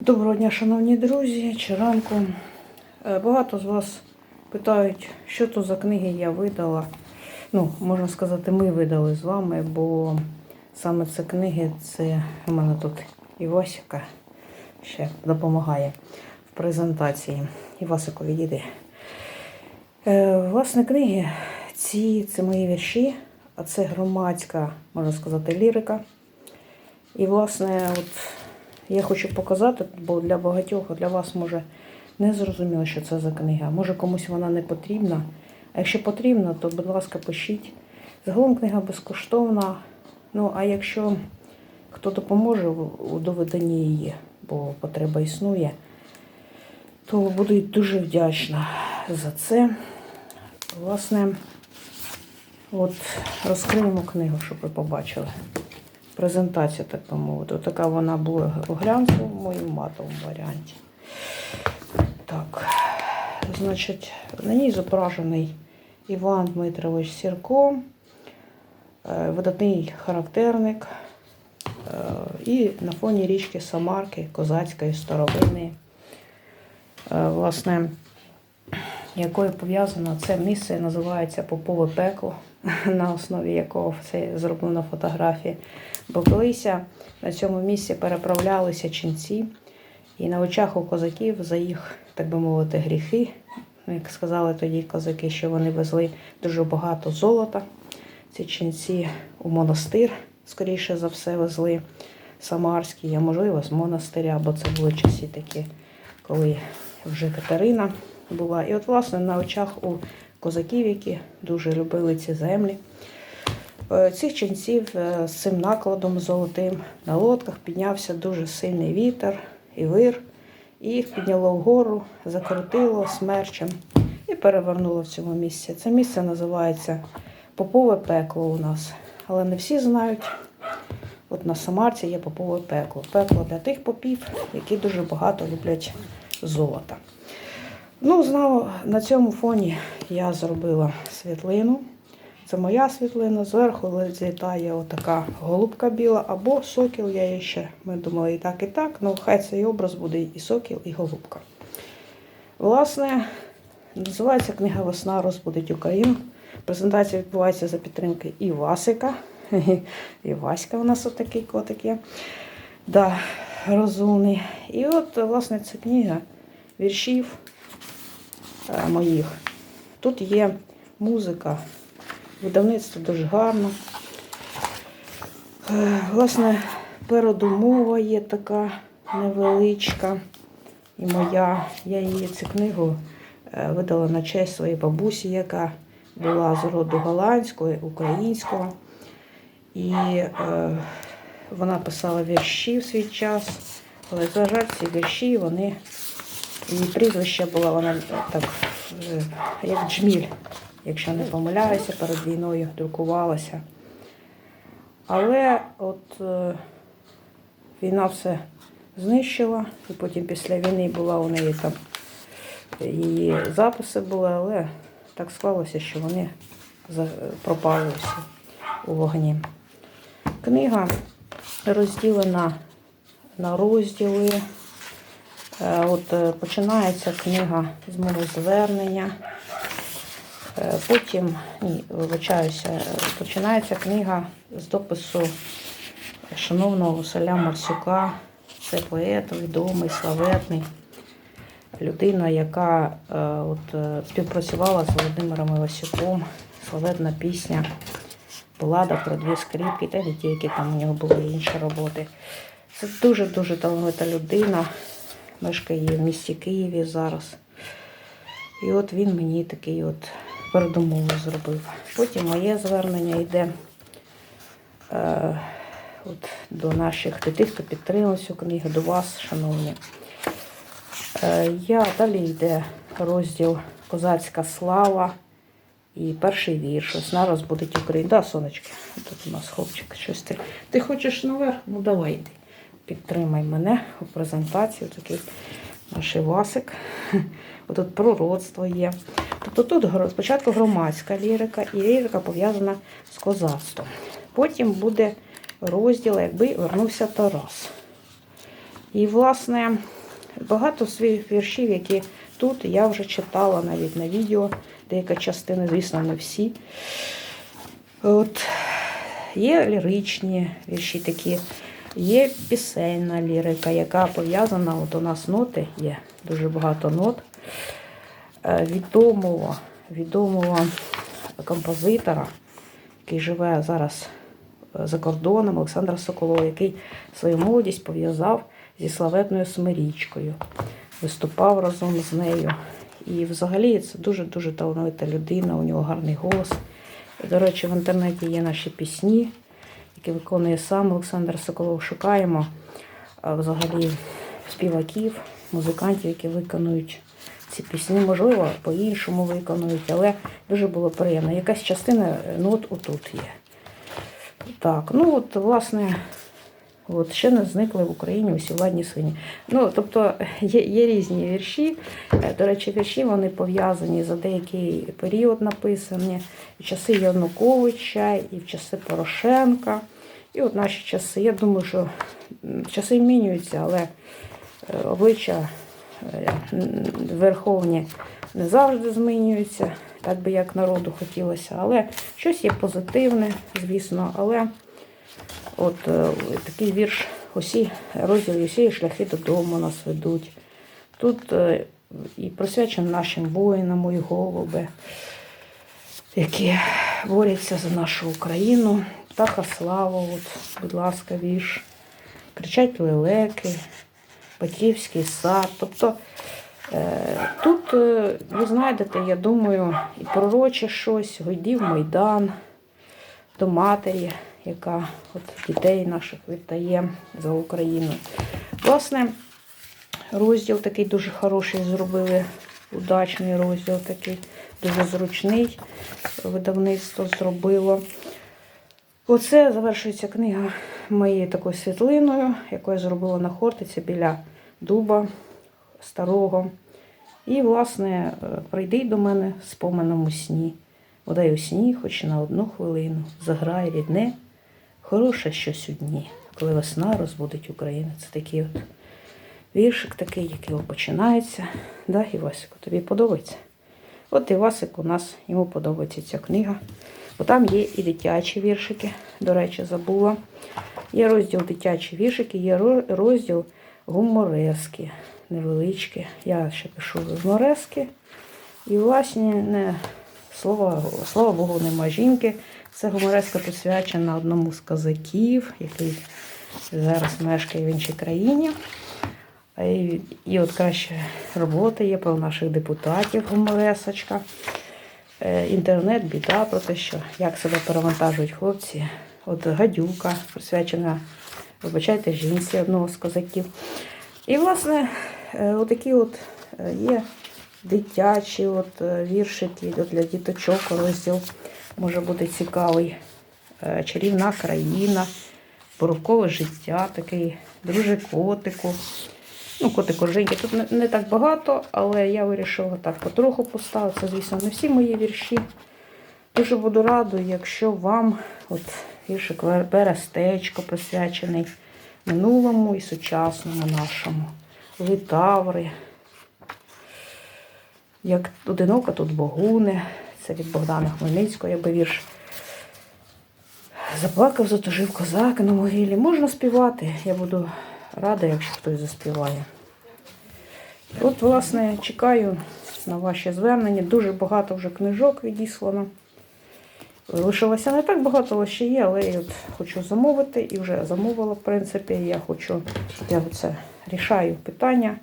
Доброго дня, шановні друзі, чи ранку. Е, Багато з вас питають, що то за книги я видала. Ну, можна сказати, ми видали з вами, бо саме це книги, це у мене тут Івасика ще допомагає в презентації. Івасику відійди. Е, Власне, книги, ці це мої вірші, а це громадська, можна сказати, лірика. І, власне, от я хочу показати, бо для багатьох, для вас може не зрозуміло, що це за книга. Може комусь вона не потрібна. А якщо потрібна, то, будь ласка, пишіть. Загалом книга безкоштовна. Ну, а якщо хто допоможе у доведенні її, бо потреба існує, то буду дуже вдячна за це. Власне, от розкриємо книгу, щоб ви побачили презентація, так би мовити. Така вона була у глянцевому і матовому варіанті. Так, значить, на ній зображений Іван Дмитрович Сірко, е, видатний характерник. е, І на фоні річки Самарки, козацької старовини. Е, Власне, якою пов'язано це місце називається Попове пекло, на основі якого це зроблено фотографії. Бо колися на цьому місці переправлялися ченці, і на очах у козаків за їх, так би мовити, гріхи, ну, як сказали тоді козаки, що вони везли дуже багато золота. Ці ченці у монастир, скоріше за все, везли Самарський, а можливо, з монастиря, бо це були часи такі, коли вже Катерина була. І от, власне, на очах у козаків, які дуже любили ці землі. Е, Цих ченців е, з цим накладом золотим на лодках піднявся дуже сильний вітер і вир. І їх підняло вгору, закрутило смерчем і перевернуло в цьому місці. Це місце називається Попове пекло у нас. Але не всі знають. От на Самарці є попове пекло. Пекло для тих попів, які дуже багато люблять золота. Ну, знову на цьому фоні я зробила світлину. Це моя світлина. Зверху злітає отака голубка біла або сокіл. Я її ще ми думали і так, і так. Ну, хай цей образ буде і сокіл, і голубка. Власне, називається книга Весна розбудить Україну. Презентація відбувається за підтримки Івасика. І Васька у нас отакий котик є. Да, розумний. І от, власне, це книга віршів моїх. Тут є музика. Видавництво дуже гарно. Е, Власне, передумова є така невеличка. І моя. Я її цю книгу е, видала на честь своєї бабусі, яка була з роду голландського, українського. І е, вона писала вірші в свій час. Але, за жаль, ці вірші, вони, її прізвище було, вона так, е, як джміль, якщо не помиляюся, перед війною друкувалася. Але от е, війна все знищила, і потім після війни була у неї там її записи були, але так склалося, що вони за- пропали у вогні. Книга розділена на розділи. Е, От е, починається книга з мого звернення. Е, Потім, ні, вибачаюся, починається книга з допису шановного Василя Марсюка. Це поет, відомий, славетний, людина, яка от, співпрацювала з Володимиром Івасюком. Славетна пісня Влада про дві скрипки, та не тільки там у нього були інші роботи. Це дуже-дуже талановита людина. Мешкає в місті Києві зараз. І от він мені такий от передумову зробив. Потім моє звернення йде е, от, до наших до тих, хто підтримав цю книгу, до вас, шановні. Е, я далі йде розділ Козацька слава і перший вірш. Весна розбудить Україну. Да, сонечки, тут у нас хлопчик, щось ти. Ти хочеш наверх? Ну давай йди. Підтримай мене у презентації. Такий наш Івасик. Отут пророцтво є. Тобто тут спочатку громадська лірика і лірика пов'язана з козацтвом. Потім буде розділ, якби вернувся Тарас. І, власне, багато своїх віршів, які тут я вже читала навіть на відео, деяка частина, звісно, не всі. От, є ліричні вірші такі, є пісенна лірика, яка пов'язана, от у нас ноти є, дуже багато нот е, відомого, відомого композитора, який живе зараз е, за кордоном, Олександра Соколова, який свою молодість пов'язав зі славетною Смирічкою, виступав разом з нею. І взагалі це дуже-дуже талановита людина, у нього гарний голос. До речі, в інтернеті є наші пісні, які виконує сам Олександр Соколов. Шукаємо взагалі співаків, музикантів, які виконують ці пісні. Можливо, по-іншому виконують, але дуже було приємно. Якась частина нот отут є. Так, ну от, власне, от, ще не зникли в Україні усі владні свині. Ну, тобто є, є різні вірші. Е, До речі, вірші вони пов'язані за деякий період написані. В часи Януковича і в часи Порошенка. І от наші часи. Я думаю, що часи змінюються, але е, обличчя е, верховні не завжди змінюються, так би як народу хотілося. Але щось є позитивне, звісно. Але от е, такий вірш, усі розділи, усі шляхи додому нас ведуть. Тут е, і присвячено нашим воїнам, мої голуби, які борються за нашу Україну. Птаха слава, от, будь ласка, вірш. Кричать лелеки, Батьківський сад. Тобто е, тут ви знайдете, я думаю, і пророче щось, Гойдів Майдан до матері, яка от дітей наших віддає за Україну. Власне, розділ такий дуже хороший зробили. Удачний розділ такий, дуже зручний. Видавництво зробило. Оце завершується книга моєю такою світлиною, яку я зробила на хортиці біля дуба старого. І, власне, е, прийди до мене в споменому сні. Бодай у сні, хоч на одну хвилину, заграй рідне, хороше щось у дні, коли весна розбудить Україну. Це такий от віршик такий, який починається. Да, Івасику, тобі подобається? От Івасик у нас, йому подобається ця книга. Бо там є і дитячі віршики, до речі, забула. Є розділ дитячі віршики, є розділ гуморески, невеличкі. Я ще пишу гуморески. І, власне, не, слава, слава Богу, нема жінки. Це гумореска посвячена одному з козаків, який зараз мешкає в іншій країні. І, і от краще робота є про наших депутатів гуморесочка. Е, Інтернет, біда про те, що як себе перевантажують хлопці. От гадюка, присвячена, вибачайте, жінці одного з козаків. І, власне, е, отакі от е, є дитячі от е, віршики для діточок розділ може бути цікавий. Е, Чарівна країна, боровкове життя, такий друже котику. Ну, котику Женьки тут не, не так багато, але я вирішила так потроху поставити. Це, звісно, не всі мої вірші. Дуже буду рада, якщо вам от віршик Берестечко присвячений минулому і сучасному нашому. Литаври. Як одинока тут богуне. Це від Богдана Хмельницького, якби вірш. Заплакав, затужив козак на могилі. Можна співати. Я буду рада, якщо хтось заспіває. От, власне, чекаю на ваші звернення. Дуже багато вже книжок відіслано. Лишилося не так багато, але ще є, але я от хочу замовити і вже замовила, в принципі. Я хочу, я це рішаю питання,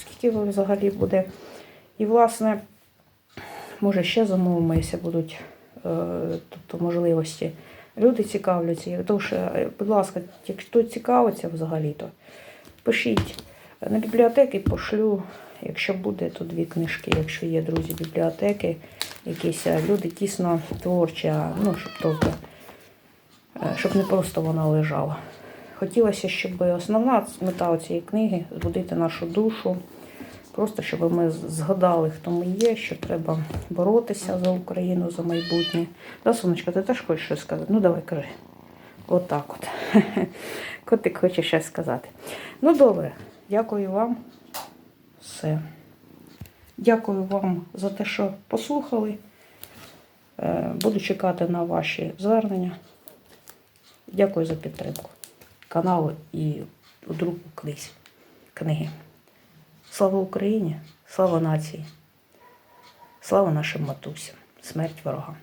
скільки воно взагалі буде. І, власне, може ще замовимо, будуть е, тобто, можливості. Люди цікавляться. Тож, е, будь ласка, якщо цікавиться взагалі, то пишіть. На бібліотеки пошлю, якщо буде, то дві книжки, якщо є друзі бібліотеки, якісь люди тісно творчі, ну, щоб тобто, е, щоб не просто вона лежала. Хотілося, щоб основна мета цієї книги збудити нашу душу, просто щоб ми згадали, хто ми є, що треба боротися за Україну, за майбутнє. Да, сонечка, ти теж хочеш щось сказати? Ну давай кажи. Отак от. Котик хоче щось сказати. Ну, добре, дякую вам. Все. Дякую вам за те, що послухали. Е, Буду чекати на ваші звернення. Дякую за підтримку каналу і у другу книзі, книги. Слава Україні! Слава нації! Слава нашим матусям! Смерть ворогам!